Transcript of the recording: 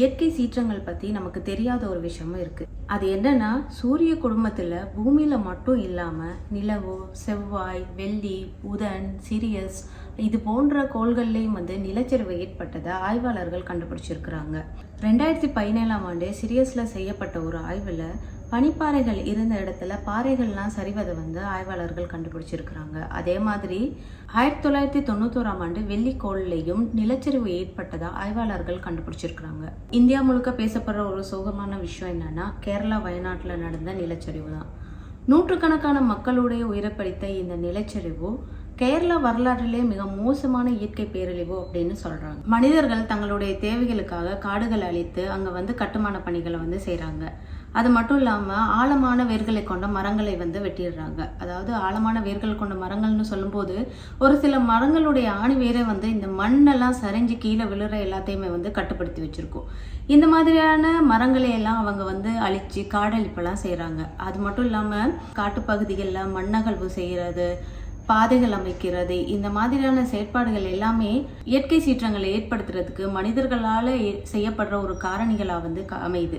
இயற்கை சீற்றங்கள் பற்றி நமக்கு தெரியாத ஒரு விஷயமும் இருக்கு. அது என்னன்னா சூரிய குடும்பத்தில் பூமியில மட்டும் இல்லாமல் நிலவு செவ்வாய் வெள்ளி புதன் சிரியஸ் இது போன்ற கோள்கள்லேயும் வந்து நிலச்சரிவு ஏற்பட்டதை ஆய்வாளர்கள் கண்டுபிடிச்சிருக்கிறாங்க. ரெண்டாயிரத்தி பதினேழாம் ஆண்டு சிரியஸில் செய்யப்பட்ட ஒரு ஆய்வில் பனிப்பாறைகள் இருந்த இடத்துல பாறைகள்லாம் சரிவதை வந்து ஆய்வாளர்கள் கண்டுபிடிச்சிருக்கிறாங்க. அதே மாதிரி ஆயிரத்தி தொள்ளாயிரத்தி தொண்ணூத்தோராம் ஆண்டு வெள்ளிக்கோள்லையும் நிலச்சரிவு ஏற்பட்டதா ஆய்வாளர்கள் கண்டுபிடிச்சிருக்கிறாங்க. இந்தியா முழுக்க பேசப்படுற ஒரு சோகமான விஷயம் என்னன்னா கேரளா வயநாட்டில் நடந்த நிலச்சரிவு தான் நூற்றுக்கணக்கான மக்களுடைய உயிரைப்பறித்த இந்த நிலச்சரிவு கேரளா வரலாற்றிலே மிக மோசமான இயற்கை பேரழிவு அப்படின்னு சொல்றாங்க. மனிதர்கள் தங்களுடைய தேவைகளுக்காக காடுகள் அழித்து அங்க வந்து கட்டுமான பணிகளை வந்து செய்கிறாங்க அது மட்டும் இல்லாமல் ஆழமான வேர்களை கொண்ட மரங்களை வந்து வெட்டிடுறாங்க. அதாவது ஆழமான வேர்கள் கொண்ட மரங்கள்னு சொல்லும்போது ஒரு சில மரங்களுடைய ஆணி வேரை வந்து இந்த மண்ணெல்லாம் சரிஞ்சு கீழே விழுற எல்லாத்தையுமே வந்து கட்டுப்படுத்தி வச்சுருக்கோம். இந்த மாதிரியான மரங்களை எல்லாம் அவங்க வந்து அழிச்சு காடழிப்பெல்லாம் செய்கிறாங்க அது மட்டும் இல்லாமல் காட்டுப்பகுதிகளில் மண்ணகழ்வு செய்கிறது பாதைகள் அமைக்கிறது இந்த மாதிரியான செயற்பாடுகள் எல்லாமே இயற்கை சீற்றங்களை ஏற்படுத்துறதுக்கு மனிதர்களால் செய்யப்படுற ஒரு காரணிகளாக வந்து க- அமையுது.